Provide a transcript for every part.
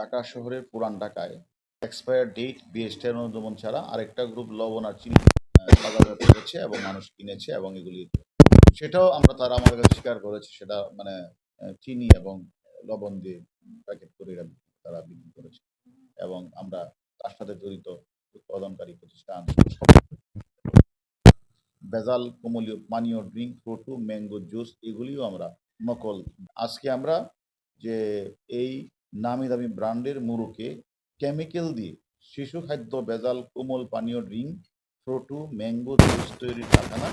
ঢাকা শহরের পুরান ঢাকায় এক্সপায়ার ডেট বিএসটিআর অনুমোদন ছাড়া আরেকটা গ্রুপ লবণ আর চিনি করেছে এবং মানুষ কিনেছে এবং এগুলি সেটাও আমরা তারা আমাদের কাছে স্বীকার করেছে। সেটা মানে চিনি এবং লবণ দিয়ে প্যাকেট করে তারা বিক্রি করেছে। এবং আমরা তার সাথে জড়িত উৎপাদনকারী প্রতিষ্ঠান বেজাল কোমলীয় পানীয় ড্রিঙ্ক ফ্রুটু ম্যাঙ্গো জুস এগুলিও আমরা নকল। আজকে আমরা যে এই নামি দামি ব্র্যান্ডের মুরুকে কেমিক্যাল দিয়ে শিশু খাদ্য বেজাল কোমল পানীয়, ড্রিঙ্ক, ফ্রুটু, ম্যাঙ্গো জুস তৈরির কারখানা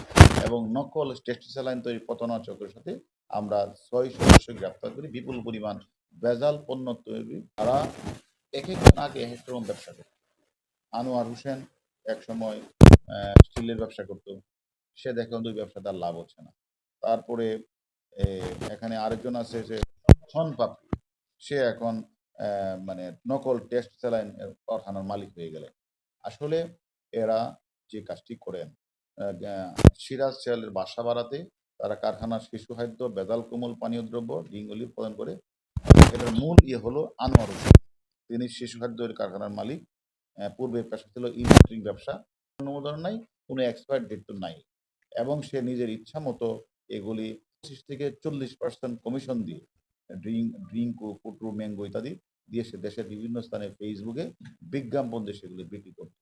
এবং নকল টেস্টিস্যালাইন তৈরি পতনা চক্রের সাথে আমরা ছয় সদস্য গ্রেপ্তার করি। বিপুল পরিমাণ বেজাল পণ্য তৈরি তারা এক একজন আগে এক ব্যবসা করে আনোয়ার হোসেন এক সময় স্টিলের ব্যবসা করতো। সে দেখে দুই ব্যবসা তার লাভ হচ্ছে না। তারপরে এখানে আরেকজন আছে যে খন পাপড়ি। সে এখন মানে নকল টেস্ট স্যালাইন কারখানার মালিক হয়ে গেলেন আসলে এরা যে কাজটি করেন সিরাজ সেলের বাসা বাড়াতে তারা কারখানার শিশু খাদ্য বেদাল কোমল পানীয় দ্রব্য, ডিঙ্গলি উৎপাদন করে। এটার মূল ইয়ে হলো আনোয়ার তিনি শিশু খাদ্যের কারখানার মালিক। পূর্বে পেশা ছিল ইলেকট্রিক ব্যবসা। অনুমোদন নাই, কোনো এক্সপায়ার ডেট তো নাই। এবং সে নিজের ইচ্ছা মতো এগুলি পঁচিশ থেকে চল্লিশ পার্সেন্ট কমিশন দিয়ে ড্রিঙ্ক ড্রিঙ্ক পুটু ম্যাঙ্গো ইত্যাদি দিয়ে সে দেশের বিভিন্ন স্থানে ফেসবুকে বিজ্ঞাপন দিয়ে সেগুলি বিক্রি করত।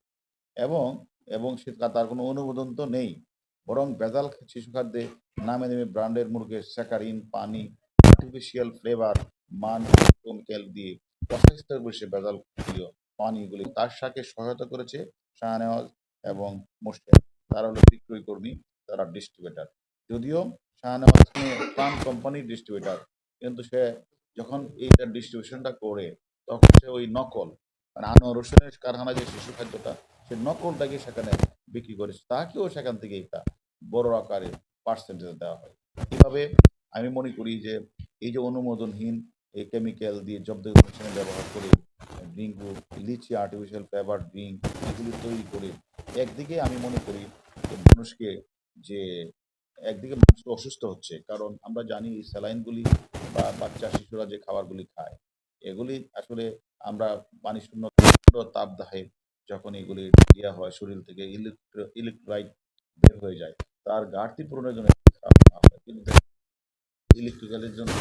এবং এবং সে তার কোনো অনুমোদন তো নেই। বরং বেজাল শিশু খাদ্যে নামে নেমে ব্র্যান্ডের মুরগে স্যাকারিন, পানি আর্টিফিশিয়াল ফ্লেভার মান কেমিক্যাল দিয়ে পঁচাশটার বেশি বেজাল পানিগুলি তার সাথে সহায়তা করেছে শাহনেওয়াজ এবং মুশকিল তারা হলো বিক্রয় কর্মী তারা ডিস্ট্রিবিউটার যদিও শাহনেওয়াজ প্রাণ কোম্পানির ডিস্ট্রিবিউটার কিন্তু সে যখন এইটা ডিস্ট্রিবিউশনটা করে, তখন সে ওই নকল মানে আনোয়ার হোসেনের কারখানা যে শিশু খাদ্যটা, সে নকলটাকে সেখানে বিক্রি করেছে। তাকেও সেখান থেকে একটা বড় আকারে পার্সেন্টেজ দেওয়া হয়। এভাবে আমি মনে করি যে, এই যে অনুমোদনহীন এই কেমিক্যাল দিয়ে জব্দ মেশিনে ব্যবহার করে ড্রিঙ্ক লিচি আর্টিফিশিয়াল ফ্লেভার ড্রিঙ্ক এগুলি তৈরি করে, একদিকে আমি মনে করি মানুষকে যে একদিকে মানুষ অসুস্থ হচ্ছে, কারণ আমরা জানি স্যালাইনগুলি বা বাচ্চা, শিশুরা যে খাবারগুলি খায়, এগুলি আসলে আমরা পানি শূন্য তাপদাহে যখন এগুলি দেওয়া হয়, শরীর থেকে ইলেকট্রোলাইট বের হয়ে যায়, তার ঘাটতি পূরণের জন্য কিন্তু ইলেকট্রিক্যালের জন্য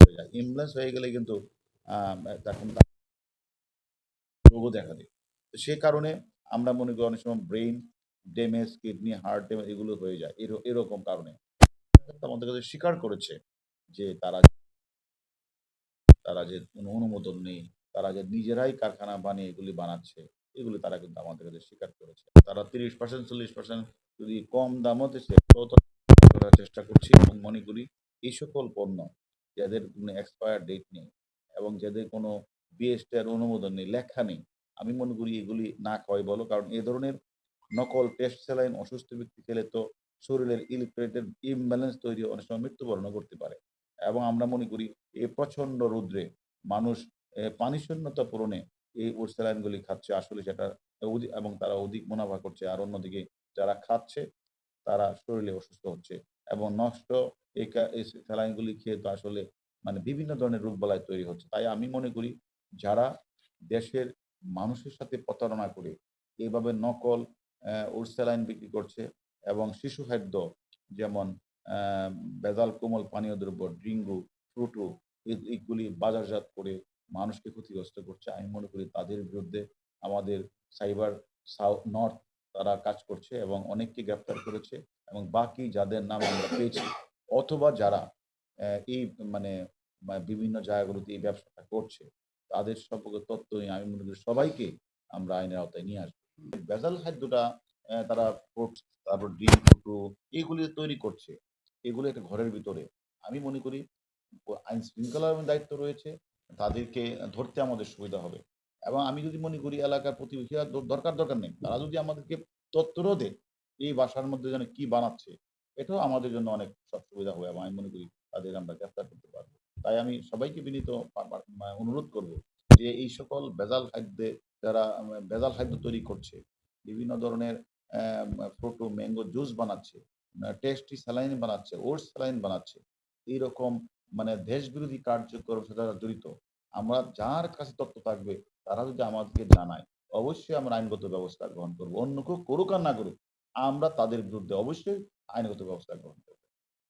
হয়ে যায়। ইমব্যালেন্স হয়ে গেলে কিন্তু তখন রোগও দেখা দেয়। তো সে কারণে আমরা মনে করি অনেক সময় brain damage kidney heart damage এগুলো হয়ে যায়। এর- এরকম কারণে। আমাদের কাছে স্বীকার করেছে যে তারা তারা যে কোনো অনুমোদন নেই, তারা যে নিজেরাই কারখানা বানিয়ে এগুলি বানাচ্ছে, এগুলি তারা কিন্তু আমাদের কাছে স্বীকার করেছে। তারা তিরিশ পার্সেন্ট চল্লিশ পার্সেন্ট যদি কম দামও দিচ্ছে তো তো করার চেষ্টা করছি এবং মনে করি এই সকল পণ্য যাদের কোনো এক্সপায়ার ডেট নেই এবং যাদের কোনো বিএসটিআর অনুমোদন নেই, লেখা নেই, আমি মনে করি এগুলি না খাওয়াই বলো কারণ এ ধরনের নকল টেস্ট স্যালাইন অসুস্থ ব্যক্তি খেলে তো শরীরের ইলেকট্রেটের ইমব্যালেন্স তৈরি অনেক সময় মৃত্যুবরণ করতে পারে। এবং আমরা মনে করি এই প্রচণ্ড রৌদ্রে মানুষ পানি শূন্যতা পূরণে এই স্যালাইনগুলি খাচ্ছে। আসলে সেটা এবং তারা অধিক মুনাফা করছে আর অন্যদিকে যারা খাচ্ছে তারা শরীরে অসুস্থ হচ্ছে এবং নষ্ট এই স্যালাইনগুলি খেয়ে তো আসলে মানে বিভিন্ন ধরনের রোগবালাই তৈরি হচ্ছে। তাই আমি মনে করি যারা দেশের মানুষের সাথে প্রতারণা করে এইভাবে নকল ওর স্যালাইন বিক্রি করছে এবং শিশু খাদ্য যেমন বেজাল কোমল পানীয় দ্রব্য, ড্রিঙ্গু, ফ্রুটু এ- এগুলি বাজারজাত করে মানুষকে ক্ষতিগ্রস্ত করছে। আমি মনে করি তাদের বিরুদ্ধে আমাদের সাইবার সাউথ নর্থ তারা কাজ করছে এবং অনেককে গ্রেপ্তার করেছে এবং বাকি যাদের নাম আমরা পেয়েছি অথবা যারা এই মানে মানে বিভিন্ন জায়গাগুলোতে এই ব্যবসাটা করছে, তাদের সম্পর্কে তথ্য নিয়ে আমি মনে করি সবাইকে আমরা আইনের আওতায় নিয়ে আসব। ভেজাল খাদ্যটা তারা তারপর ডিম ফুটু এগুলি তৈরি করছে। এগুলো একটা ঘরের ভিতরে। আমি মনে করি আইন শৃঙ্খলার দায়িত্ব রয়েছে, তাদেরকে ধরতে আমাদের সুবিধা হবে। এবং আমি যদি মনে করি, এলাকার প্রতিবেশীরা দরকার দরকার নেই। তারা যদি আমাদেরকে তথ্যও দেয়, এই বাসার মধ্যে যেন কি বানাচ্ছে, এটাও আমাদের জন্য অনেক সব সুবিধা হবে। এবং আমি মনে করি, তাদের আমরা গ্রেফতার করতে পারব। তাই আমি সবাইকে বিনীত অনুরোধ করব যে, এই সকল ভেজাল খাদ্যে যারা ভেজাল খাদ্য তৈরি করছে, বিভিন্ন ধরনের ফ্রুটো ম্যাঙ্গো জুস বানাচ্ছে টেস্টি স্যালাইন বানাচ্ছে, ওটস স্যালাইন বানাচ্ছে, এইরকম মানে দেশ বিরোধী কার্যক্রম যারা জড়িত, আমরা যার কাছে তথ্য থাকবে, তারা যদি আমাদেরকে জানায়, অবশ্যই আমরা আইনগত ব্যবস্থা গ্রহণ করব। অন্য কেউ করুক আর না করুক, আমরা তাদের বিরুদ্ধে অবশ্যই আইনগত ব্যবস্থা গ্রহণ করব।